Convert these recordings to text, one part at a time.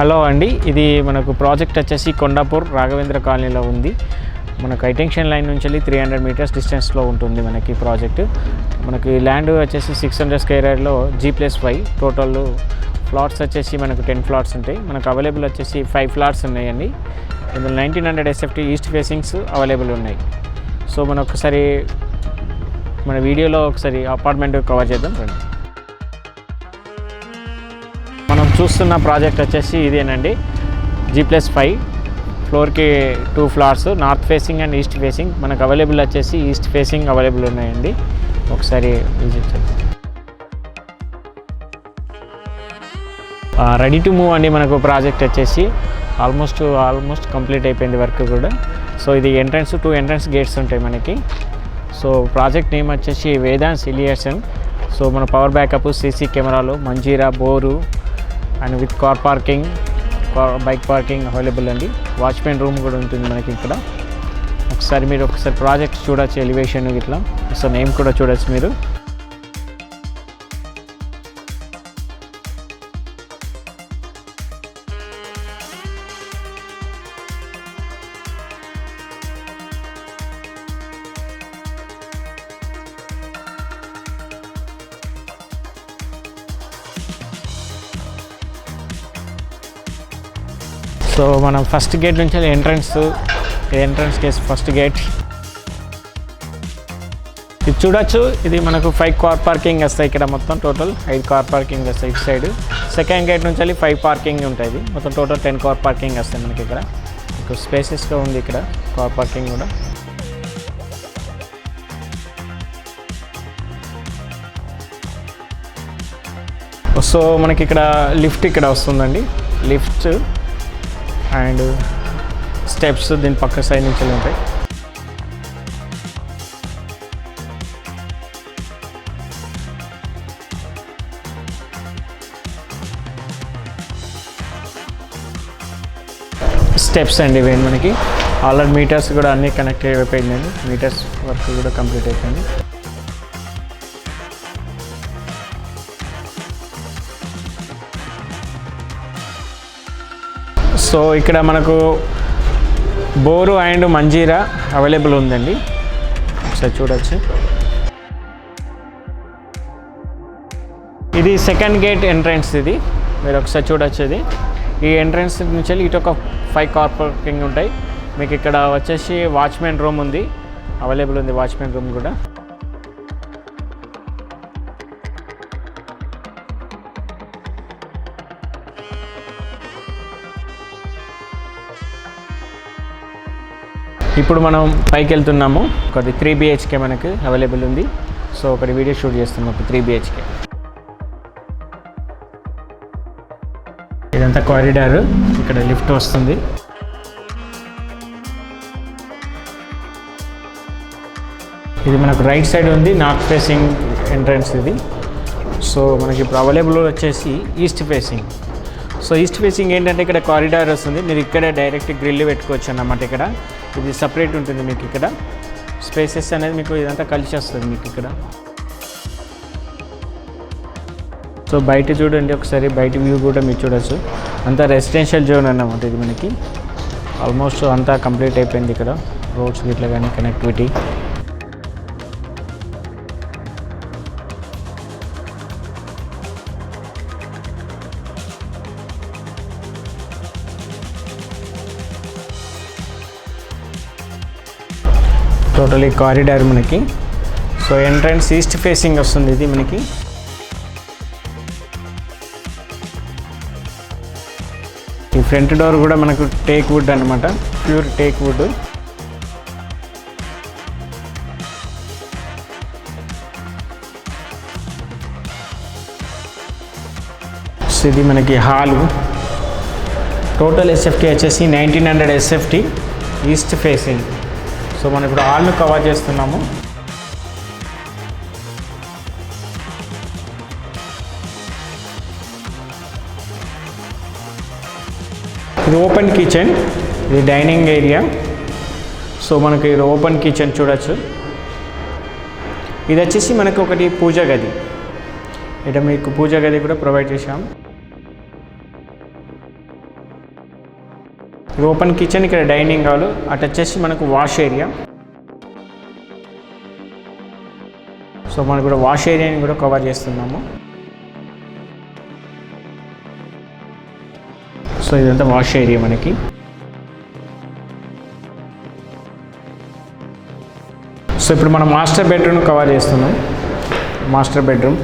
Hello అండి ఇది మనకు ప్రాజెక్ట్ వచ్చేసి కొండాపూర్ రాఘవేంద్ర కాలనీలో ఉంది. మనకు హైటెన్షన్ లైన్ నుంచి వెళ్ళి త్రీ హండ్రెడ్ మీటర్స్ డిస్టెన్స్లో ఉంటుంది మనకి ప్రాజెక్ట్. మనకి ల్యాండ్ వచ్చేసి సిక్స్ హండ్రెడ్ స్క్వేర్ యార్డ్లో G plus five total flats వచ్చేసి మనకు టెన్ ఫ్లాట్స్ ఉంటాయి. మనకు అవైలబుల్ వచ్చేసి ఫైవ్ ఫ్లాట్స్ ఉన్నాయండి. ఇందులో nineteen hundred SFT east facings available ఉన్నాయి. సో మనం ఒకసారి మన వీడియోలో ఒకసారి అపార్ట్మెంట్ కవర్ చేద్దాం రండి. చూస్తున్న ప్రాజెక్ట్ వచ్చేసి ఇదేనండి. జీ ప్లస్ ఫైవ్ ఫ్లోర్కి two flats north facing and east facing మనకు అవైలబుల్ వచ్చేసి ఈస్ట్ ఫేసింగ్ అవైలబుల్ ఉన్నాయండి. ఒకసారి విజిట్ చేయండి రెడీ టు మూవ్ అండి మనకు ప్రాజెక్ట్ వచ్చేసి. ఆల్మోస్ట్ ఆల్మోస్ట్ కంప్లీట్ అయిపోయింది వర్క్ కూడా. సో ఇది ఎంట్రన్స్ టూ ఎంట్రన్స్ గేట్స్ ఉంటాయి మనకి. సో ప్రాజెక్ట్ నేమ్ వచ్చేసి వేదాంత్ ఇలియర్సన్ సో మన పవర్ బ్యాకప్ సీసీ కెమెరాలు Manjira bore and with car parking bike parking available అండి. వాచ్మెన్ రూమ్ కూడా ఉంటుంది మనకి ఇక్కడ. ఒకసారి మీరు ఒకసారి ప్రాజెక్ట్ చూడొచ్చు ఎలివేషన్ ఇట్లా. సో నేమ్ కూడా చూడొచ్చు మీరు. సో మనం ఫస్ట్ గేట్ నుంచి entrance entrance case first gate. ఇది చూడొచ్చు. ఇది మనకు ఫైవ్ కార్ పార్కింగ్ వస్తాయి ఇక్కడ మొత్తం టోటల్ ఐదు కార్ పార్కింగ్ వస్తాయి ఇటు సైడ్ సెకండ్ గేట్ నుంచి వెళ్ళి ఫైవ్ పార్కింగ్ ఉంటుంది మొత్తం టోటల్ టెన్ కార్ పార్కింగ్ వస్తాయి మనకి ఇక్కడ. మీకు స్పేసెస్గా ఉంది ఇక్కడ కార్ పార్కింగ్ కూడా. సో మనకి ఇక్కడ లిఫ్ట్ ఇక్కడ వస్తుందండి. లిఫ్ట్ అండ్ స్టెప్స్ దీని పక్క సైడ్ నుంచి ఉంటాయి. స్టెప్స్ అండి ఇవి మనకి. ఆల్రెడీ మీటర్స్ కూడా అన్నీ కనెక్ట్ అయిపోయిందండి. మీటర్స్ వర్క్ కూడా కంప్లీట్ అయిపోయింది. సో ఇక్కడ మనకు బోరు అండ్ మంజీరా అవైలబుల్ ఉందండి. ఒకసారి చూడొచ్చు. ఇది సెకండ్ గేట్ ఎంట్రన్స్ ఇది. మీరు ఒకసారి చూడొచ్చు ఇది. ఈ ఎంట్రన్స్ నుంచి వెళ్ళి ఇటు ఒక ఫైవ్ కార్ పార్కింగ్ ఉంటాయి. మీకు ఇక్కడ వచ్చేసి వాచ్మెన్ రూమ్ ఉంది. అవైలబుల్ ఉంది వాచ్మెన్ రూమ్ కూడా. ఇప్పుడు మనం పైకి వెళ్తున్నాము ఒకటి త్రీ బిహెచ్కే మనకి అవైలబుల్ ఉంది. సో ఒకటి వీడియో షూట్ చేస్తున్నాం ఒక త్రీ బిహెచ్కే ఇదంతా కారిడార్ ఇక్కడ లిఫ్ట్ వస్తుంది. ఇది మనకు రైట్ సైడ్ ఉంది. నార్త్ ఫేసింగ్ ఎంట్రన్స్ ఇది. సో మనకి ఇప్పుడు అవైలబుల్ వచ్చేసి east facing so east facing ఏంటంటే ఇక్కడ కారిడార్ వస్తుంది. మీరు ఇక్కడే డైరెక్ట్ గ్రిల్ పెట్టుకోవచ్చు అన్నమాట ఇక్కడ. ఇది సపరేట్ ఉంటుంది మీకు ఇక్కడ. స్పేసెస్ అనేది మీకు ఇదంతా కలిసి వస్తుంది మీకు ఇక్కడ. సో బయట చూడండి ఒకసారి బయట వ్యూ కూడా మీరు చూడొచ్చు. అంతా రెసిడెన్షియల్ జోన్ అన్నమాట ఇది మనకి. ఆల్మోస్ట్ అంతా కంప్లీట్ అయిపోయింది ఇక్కడ. రోడ్స్ ఇట్లా కానీ కనెక్టివిటీ టోటలీ కారిడార్ మనకి. సో ఎంట్రన్స్ ఈస్ట్ ఫేసింగ్ వస్తుంది ఇది మనకి. ఈ ఫ్రంట్ డోర్ కూడా మనకు టేక్ వుడ్ అనమాట ప్యూర్ టేక్ వుడ్. సో ఇది మనకి హాలు. టోటల్ ఎస్ఎఫ్టీ వచ్చేసి nineteen hundred SFT east facing. So మనం ఇప్పుడు ఆల్ను కవర్ చేస్తున్నాము. ఇది ఓపెన్ కిచెన్ ఇది డైనింగ్ ఏరియా. సో మనకి ఇది ఓపెన్ కిచెన్ చూడొచ్చు. ఇది వచ్చేసి మనకు ఒకటి పూజ గది. ఇక్కడ మీకు పూజ గది కూడా ప్రొవైడ్ చేశాం. ఇది ఓపెన్ కిచెన్ ఇక్కడ డైనింగ్ హాల్. అటు వచ్చేసి మనకు వాష్ ఏరియా. సో మనకు కూడా వాష్ ఏరియాని కూడా కవర్ చేస్తున్నాము. సో ఇదంతా వాష్ ఏరియా మనకి. సో ఇప్పుడు మనం మాస్టర్ బెడ్రూమ్ కవర్ చేస్తున్నాం. Master bedroom.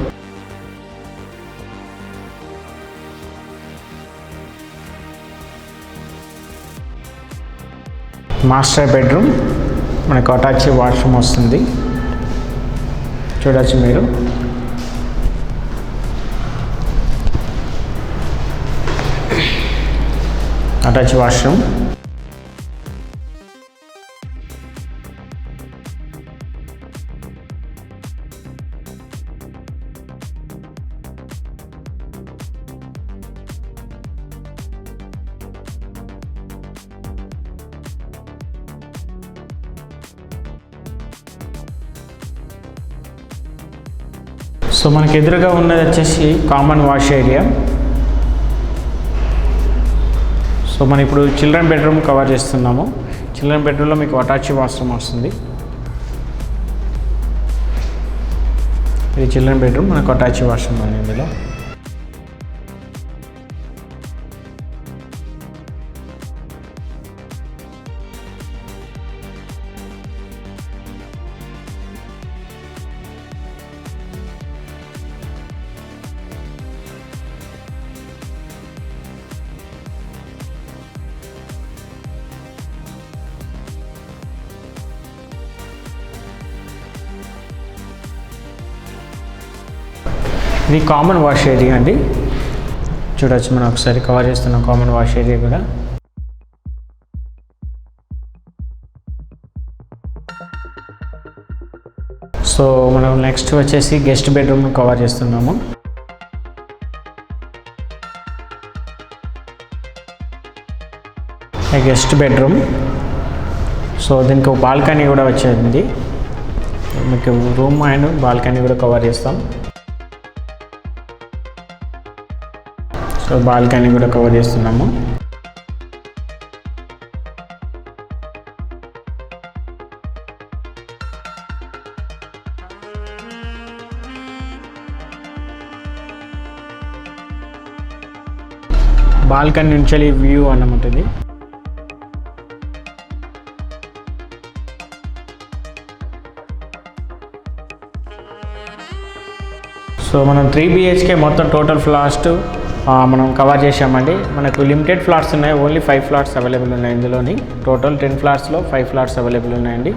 మాస్టర్ బెడ్రూమ్ మనకు అటాచ్ వాష్రూమ్ వస్తుంది. చూడవచ్చు మీరు. అటాచ్ వాష్రూమ్ సో మనకి ఎదురుగా ఉన్నది వచ్చేసి కామన్ వాష్ ఏరియా సో మనం ఇప్పుడు చిల్డ్రన్ బెడ్రూమ్ కవర్ చేస్తున్నాము. చిల్డ్రన్ బెడ్రూమ్లో మీకు అటాచ్ వాష్రూమ్ వస్తుంది. ఇది చిల్డ్రన్ బెడ్రూమ్ మనకు అటాచ్ వాష్రూమ్ ఉంది ఇందులో. ఇది కామన్ వాష్ ఏరియా అండి. చూడవచ్చు మనం ఒకసారి కవర్ చేస్తున్నాం కామన్ వాష్ ఏరియా కూడా. సో మనం నెక్స్ట్ వచ్చేసి గెస్ట్ బెడ్రూమ్ కవర్ చేస్తున్నాము. గెస్ట్ బెడ్రూమ్ సో దీనికి బాల్కనీ కూడా వచ్చేది మీకు రూమ్ అండ్ బాల్కనీ కూడా కవర్ చేస్తాం. సో బాల్కనీ కూడా కవర్ చేస్తున్నాము. బాల్కనీ నుంచి వ్యూ అన్నమాట ఇది. సో మనం త్రీ బిహెచ్కే మొత్తం టోటల్ ఫ్లాస్ట్ మనం కవర్ చేసామండి మనకు లిమిటెడ్ ఫ్లాట్స్ ఉన్నాయి. ఓన్లీ ఫైవ్ ఫ్లాట్స్ అవైలబుల్ ఉన్నాయి ఇందులోని. టోటల్ టెన్ ఫ్లాట్స్లో ఫైవ్ ఫ్లాట్స్ అవైలబుల్ ఉన్నాయండి.